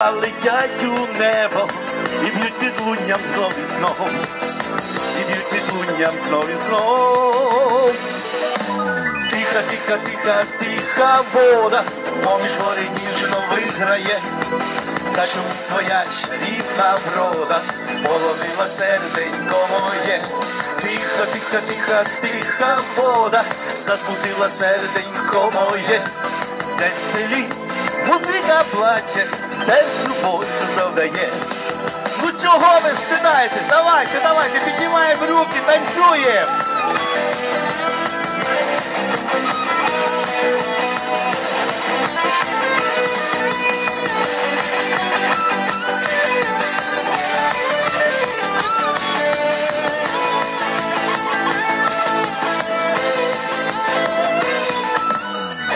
летять у небо і б'ють відлунням знов і знов, і б'ють відлунням знов і знов. Тиха, тиха, тиха, тиха вода, поміж гори ніжно виграє, та твоя чарівна врода, полонила серденько моє. Тиха, тиха, тиха, тиха вода, збудила серденько моє, де селі музика плаче, серцю болю завдає. Ну чого ви стидаєтесь? Давайте, давайте, піднімаємо руки, танцюємо.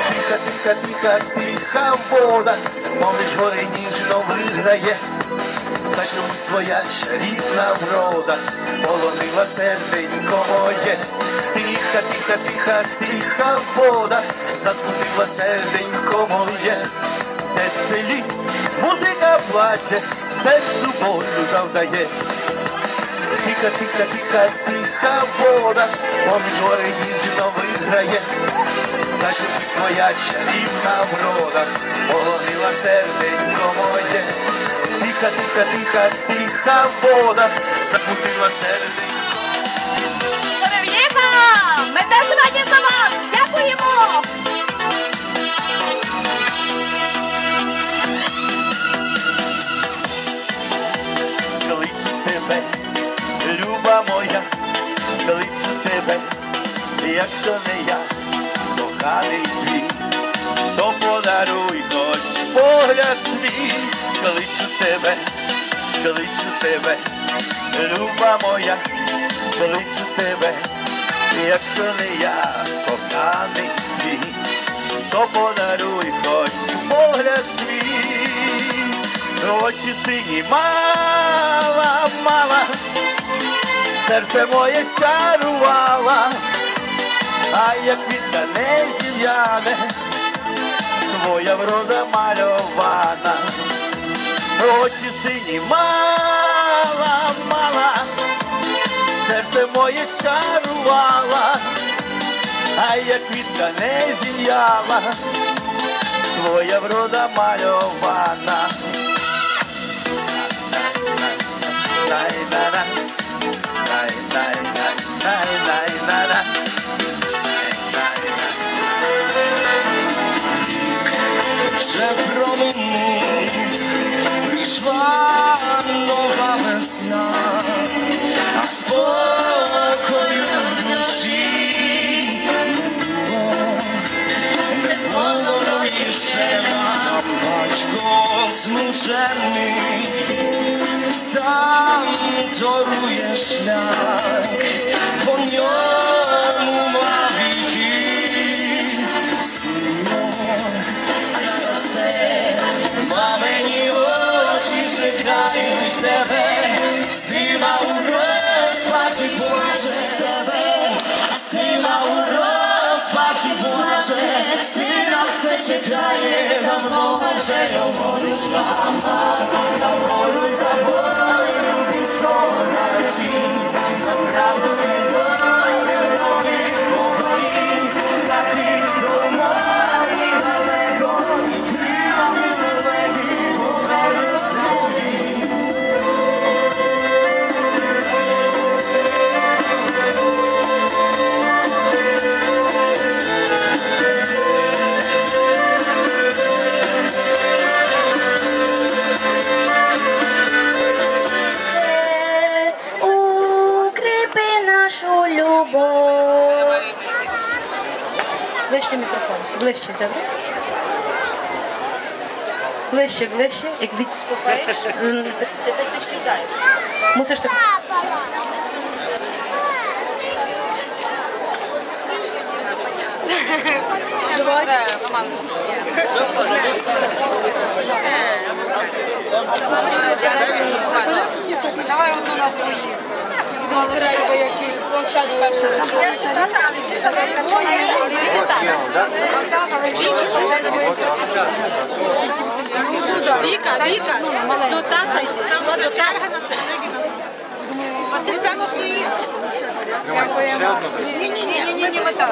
Тиха, тиха, тиха, тиха вода, поміж гори ніжно виграє, та чомусь твоя чарівна врода, полонила серденько моє. Тиха, тиха, тиха, тиха вода, засмутила серденько моє. Де селі музика плаче, серцю болю завдає. Тиха, тиха, тиха, тиха вода, поміж гори ніжно виграє. Та чомусь твоя чарівна врода Тиха, тиха, тиха, тиха вода, засмутила серденько. Перевірка! Ми теж раді за вас! Дякуємо! Кличу тебе, люба моя, кличу тебе, якщо не я, коханий твій, то подаруй хоч погляд свій, кличу тебе, кличу тебе, люба моя, кличу тебе, якщо не я, коханий твій, то подаруй хоч погляд свій. Очі сині мала, мала, серце моє чарувала, а як квітка не зів'яне, твоя врода мальована. Очі сині мала, мала, серце моє чарувала, а як квітка не зіяла, твоя врода мальована. Przyszła nowa wesna, a spokoju w duszy nie było. Nie wolno jeszcze nam go znużony. Sam torujesz szlak, po niemu Israel, olhos da Ближче мікрофон. Ближче, добре? Ближче, ближче, як відступаєш, тебе ти щезаєш. Мусиш так. Давай. Мама не Давай одну на свої. Давай, який Віка, Віка, до тата йде. До тарга на Василь Пянов і... Ще одну? Ні-ні-ні, ми там.